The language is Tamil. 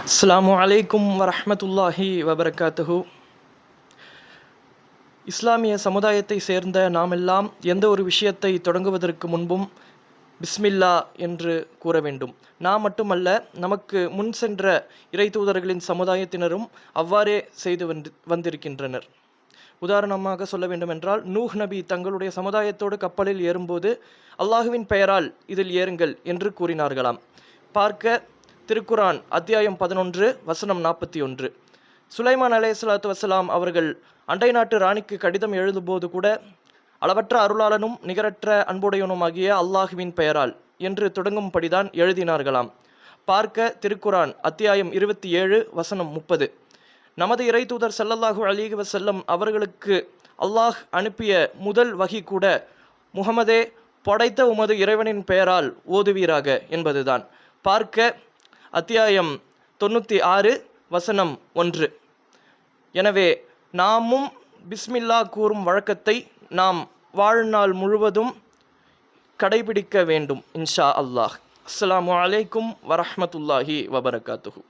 அஸ்லாமு அலைக்கும் வரஹ்மத்துல்லாஹி வபரகாத்துஹு இஸ்லாமிய சமுதாயத்தை சேர்ந்த நாமெல்லாம் எந்த ஒரு விஷயத்தை தொடங்குவதற்கு முன்பும் பிஸ்மில்லா என்று கூற வேண்டும். நாம் மட்டுமல்ல நமக்கு முன் சென்ற இறை தூதர்களின் சமுதாயத்தினரும் அவ்வாறே செய்து வந்து வந்திருக்கின்றனர். உதாரணமாக சொல்ல வேண்டுமென்றால் நூஹ் நபி தங்களுடைய சமுதாயத்தோடு கப்பலில் ஏறும்போது அல்லாஹுவின் பெயரால் இதில் ஏறுங்கள் என்று கூறினார்களாம். பார்க்க திருக்குரான் அத்தியாயம் பதினொன்று வசனம் நாற்பத்தி ஒன்று. சுலைமான் அலே சலாத்து வசலாம் அவர்கள் அண்டை நாட்டு ராணிக்கு கடிதம் எழுதும்போது கூட அளவற்ற அருளாளனும் நிகரற்ற அன்புடையனுமாகிய அல்லாஹுவின் பெயரால் என்று தொடங்கும்படிதான் எழுதினார்களாம். பார்க்க திருக்குரான் அத்தியாயம் இருபத்தி ஏழு வசனம் முப்பது. நமது இறை தூதர் ஸல்லல்லாஹு அலிஹி வசல்லம் அவர்களுக்கு அல்லாஹ் அனுப்பிய முதல் வகி கூட முகமதே படைத்த உமது இறைவனின் பெயரால் ஓதுவீராக என்பதுதான். பார்க்க அத்தியாயம் தொண்ணூற்றி ஆறு வசனம் ஒன்று. எனவே நாமும் பிஸ்மில்லா கூறும் வழக்கத்தை நாம் வாழ்நாள் முழுவதும் கடைபிடிக்க வேண்டும் இன்ஷா அல்லாஹ். அஸ்லாம் அலைக்கும் வரஹ்மத்துல்லாஹி வபரகாத்துஹு.